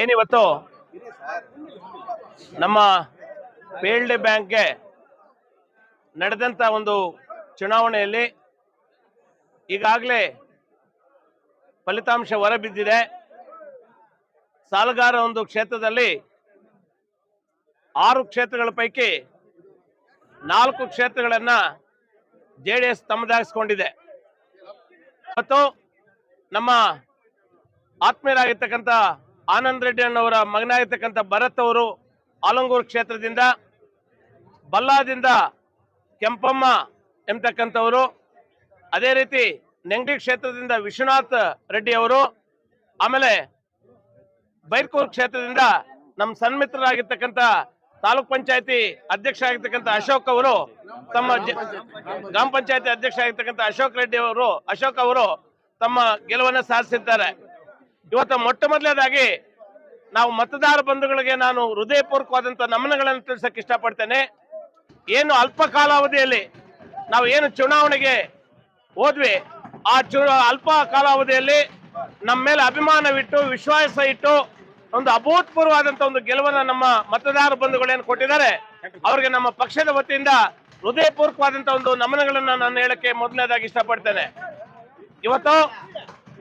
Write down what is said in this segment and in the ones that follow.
ಏನಿವತ್ತು ನಮ್ಮ ಪೇಲ್ಡೆ ಬ್ಯಾಂಕ್ಗೆ ನಡೆದಂತ ಒಂದು ಚುನಾವಣೆಯಲ್ಲಿ ಈಗಾಗಲೇ ಫಲಿತಾಂಶ ಹೊರಬಿದ್ದಿದೆ. ಸಾಲಗಾರ ಒಂದು ಕ್ಷೇತ್ರದಲ್ಲಿ ಆರು ಕ್ಷೇತ್ರಗಳ ಪೈಕಿ ನಾಲ್ಕು ಕ್ಷೇತ್ರಗಳನ್ನ ಜೆ ಡಿ ಎಸ್ ತಮ್ಮದಾಗಿಸ್ಕೊಂಡಿದೆ. ಮತ್ತು ನಮ್ಮ ಆತ್ಮೀಯರಾಗಿರ್ತಕ್ಕಂಥ ಆನಂದ್ ರೆಡ್ಡಿ ಅಣ್ಣವರ ಮಗನಾಗಿರ್ತಕ್ಕಂಥ ಭರತ್ ಅವರು ಆಲಂಗೂರು ಕ್ಷೇತ್ರದಿಂದ, ಬಲ್ಲಾದಿಂದ ಕೆಂಪಮ್ಮ ಎಂಬತಕ್ಕಂಥವರು. ಅದೇ ರೀತಿ ನೆಂಗಡಿ ಕ್ಷೇತ್ರದಿಂದ ವಿಶ್ವನಾಥ್ ರೆಡ್ಡಿ ಅವರು, ಆಮೇಲೆ ಬೈರ್ಕೂರು ಕ್ಷೇತ್ರದಿಂದ ನಮ್ಮ ಸನ್ಮಿತ್ರರಾಗಿರ್ತಕ್ಕಂಥ ತಾಲೂಕ್ ಪಂಚಾಯತಿ ಅಧ್ಯಕ್ಷ ಆಗಿರ್ತಕ್ಕಂಥ ಅಶೋಕ್ ಅವರು, ತಮ್ಮ ಗ್ರಾಮ ಪಂಚಾಯತಿ ಅಧ್ಯಕ್ಷ ಆಗಿರ್ತಕ್ಕಂಥ ಅಶೋಕ್ ರೆಡ್ಡಿ ಅವರು, ಅಶೋಕ್ ಅವರು ತಮ್ಮ ಗೆಲುವನ್ನು ಸಾಧಿಸಿದ್ದಾರೆ. ಇವತ್ತು ಮೊಟ್ಟ ಮೊದಲನೇದಾಗಿ ನಾವು ಮತದಾರ ಬಂಧುಗಳಿಗೆ ನಾನು ಹೃದಯಪೂರ್ವಕವಾದಂಥ ನಮನಗಳನ್ನು ತಿಳಿಸಕ್ಕೆ ಇಷ್ಟಪಡ್ತೇನೆ. ಏನು ಅಲ್ಪ ಕಾಲಾವಧಿಯಲ್ಲಿ ನಾವು ಏನು ಚುನಾವಣೆಗೆ ಹೋದ್ವಿ, ಆ ಚು, ಅಲ್ಪ ಕಾಲಾವಧಿಯಲ್ಲಿ ನಮ್ಮ ಮೇಲೆ ಅಭಿಮಾನವಿಟ್ಟು, ವಿಶ್ವಾಸ ಇಟ್ಟು, ಒಂದು ಅಭೂತಪೂರ್ವವಾದಂಥ ಒಂದು ಗೆಲುವನ್ನ ನಮ್ಮ ಮತದಾರ ಬಂಧುಗಳೇನು ಕೊಟ್ಟಿದ್ದಾರೆ, ಅವರಿಗೆ ನಮ್ಮ ಪಕ್ಷದ ವತಿಯಿಂದ ಹೃದಯಪೂರ್ವಕವಾದಂಥ ಒಂದು ನಮನಗಳನ್ನು ನಾನು ಹೇಳಕ್ಕೆ ಮೊದಲನೇದಾಗಿ ಇಷ್ಟಪಡ್ತೇನೆ. ಇವತ್ತು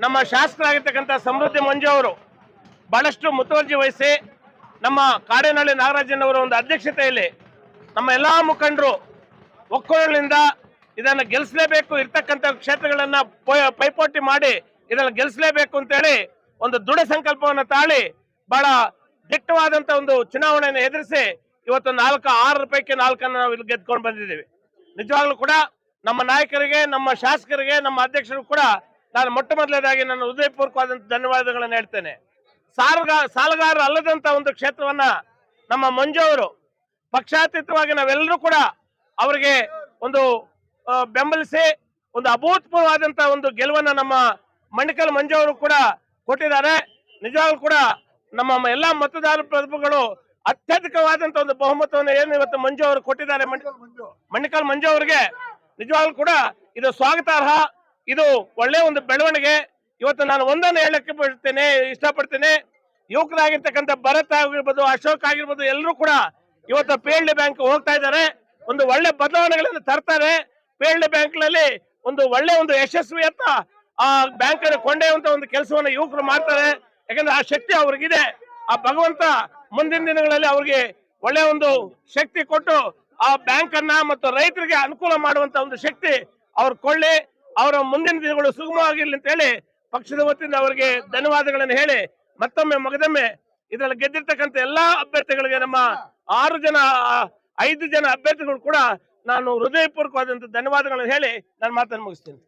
ನಮ್ಮ ಶಾಸಕರಾಗಿರ್ತಕ್ಕಂಥ ಸಮೃದ್ಧಿ ಮಂಜು ಅವರು ಬಹಳಷ್ಟು ಮುತುವರ್ಜಿ ವಹಿಸಿ ನಮ್ಮ ಕಾಡೇನಹಳ್ಳಿ ನಾಗರಾಜನವರ ಒಂದು ಅಧ್ಯಕ್ಷತೆಯಲ್ಲಿ ನಮ್ಮ ಎಲ್ಲ ಮುಖಂಡರು ಒಕ್ಕೂರಿನಿಂದ ಇದನ್ನು ಗೆಲ್ಲಿಸಲೇಬೇಕು ಇರ್ತಕ್ಕಂಥ ಕ್ಷೇತ್ರಗಳನ್ನ ಪೈಪೋಟಿ ಮಾಡಿ ಇದನ್ನು ಗೆಲ್ಲಿಸಲೇಬೇಕು ಅಂತೇಳಿ ಒಂದು ದೃಢ ಸಂಕಲ್ಪವನ್ನು ತಾಳಿ ಬಹಳ ದಿಟ್ಟವಾದಂತ ಒಂದು ಚುನಾವಣೆಯನ್ನು ಎದುರಿಸಿ ಇವತ್ತು ನಾಲ್ಕು, ಆರು ಪೈಕಿ ನಾಲ್ಕನ್ನು ನಾವು ಇಲ್ಲಿ ಗೆದ್ಕೊಂಡು ಬಂದಿದ್ದೀವಿ. ನಿಜವಾಗ್ಲೂ ಕೂಡ ನಮ್ಮ ನಾಯಕರಿಗೆ, ನಮ್ಮ ಶಾಸಕರಿಗೆ, ನಮ್ಮ ಅಧ್ಯಕ್ಷರು ಕೂಡ ನಾನು ಮೊಟ್ಟ ಮೊದಲನೇದಾಗಿ ನನ್ನ ಹೃದಯಪೂರ್ವಕವಾದಂತ ಧನ್ಯವಾದಗಳನ್ನು ಹೇಳ್ತೇನೆ. ಸಾಲಗ ಸಾಲಗಾರ ಅಲ್ಲದಂತ ಒಂದು ಕ್ಷೇತ್ರವನ್ನ ನಮ್ಮ ಮಂಜು ಅವರು ಪಕ್ಷಾತೀತವಾಗಿ ನಾವೆಲ್ಲರೂ ಕೂಡ ಅವರಿಗೆ ಒಂದು ಬೆಂಬಲಿಸಿ ಒಂದು ಅಭೂತಪೂರ್ವವಾದಂತ ಒಂದು ಗೆಲುವನ್ನ ನಮ್ಮ ಮಣಿಕಲ್ ಮಂಜು ಅವರು ಕೂಡ ಕೊಟ್ಟಿದ್ದಾರೆ. ನಿಜವಾಗ್ಲೂ ಕೂಡ ನಮ್ಮ ಎಲ್ಲಾ ಮತದಾರ ಪ್ರತಿಭೆಗಳು ಅತ್ಯಧಿಕವಾದಂತ ಒಂದು ಬಹುಮತವನ್ನು ಏನು ಇವತ್ತು ಮಂಜು ಅವರು ಕೊಟ್ಟಿದ್ದಾರೆ. ಮಣಿ- ಮಣಿಕಲ್ ಮಂಜು ಅವರಿಗೆ ನಿಜವಾಗ್ಲೂ ಕೂಡ ಇದು ಸ್ವಾಗತಾರ್ಹ. ಇದು ಒಳ್ಳೆ ಒಂದು ಬೆಳವಣಿಗೆ. ಇವತ್ತು ನಾನು ಒಂದನ್ನು ಹೇಳಕ್ಕೆ ಬಿಡ್ತೇನೆ ಇಷ್ಟಪಡ್ತೇನೆ. ಯುವಕರಾಗಿರ್ತಕ್ಕಂಥ ಭರತ್ ಆಗಿರ್ಬೋದು, ಅಶೋಕ್ ಆಗಿರ್ಬೋದು, ಎಲ್ಲರೂ ಕೂಡ ಇವತ್ತು ಪೇಳ್ಳಿ ಬ್ಯಾಂಕ್ ಹೋಗ್ತಾ ಇದ್ದಾರೆ. ಒಂದು ಒಳ್ಳೆ ಬದಲಾವಣೆಗಳನ್ನು ತರ್ತಾರೆ. ಪೇಳ್ಳಿ ಬ್ಯಾಂಕ್ನಲ್ಲಿ ಒಂದು ಒಳ್ಳೆ ಒಂದು ಯಶಸ್ವಿಯತ್ತ ಆ ಬ್ಯಾಂಕ್ ಅನ್ನು ಒಂದು ಕೆಲಸವನ್ನು ಯುವಕರು ಮಾಡ್ತಾರೆ. ಯಾಕಂದ್ರೆ ಆ ಶಕ್ತಿ ಅವ್ರಿಗಿದೆ. ಆ ಭಗವಂತ ಮುಂದಿನ ದಿನಗಳಲ್ಲಿ ಅವ್ರಿಗೆ ಒಳ್ಳೆ ಒಂದು ಶಕ್ತಿ ಕೊಟ್ಟು ಆ ಬ್ಯಾಂಕ್ ಅನ್ನ ಮತ್ತು ರೈತರಿಗೆ ಅನುಕೂಲ ಮಾಡುವಂತ ಒಂದು ಶಕ್ತಿ ಅವ್ರು ಕೊಳ್ಳಿ. ಅವರ ಮುಂದಿನ ದಿನಗಳು ಸುಗಮವಾಗಿರ್ಲಿ ಅಂತ ಹೇಳಿ ಪಕ್ಷದ ವತಿಯಿಂದ ಅವರಿಗೆ ಧನ್ಯವಾದಗಳನ್ನು ಹೇಳಿ ಮತ್ತೊಮ್ಮೆ ಮಗದೊಮ್ಮೆ ಇದರಲ್ಲಿ ಗೆದ್ದಿರ್ತಕ್ಕಂಥ ಎಲ್ಲಾ ಅಭ್ಯರ್ಥಿಗಳಿಗೆ ನಮ್ಮ ಆರು ಜನ ಐದು ಜನ ಅಭ್ಯರ್ಥಿಗಳು ಕೂಡ ನಾನು ಹೃದಯಪೂರ್ವಕವಾದಂತ ಧನ್ಯವಾದಗಳನ್ನು ಹೇಳಿ ನಾನು ಮಾತನ್ನು ಮುಗಿಸ್ತೀನಿ.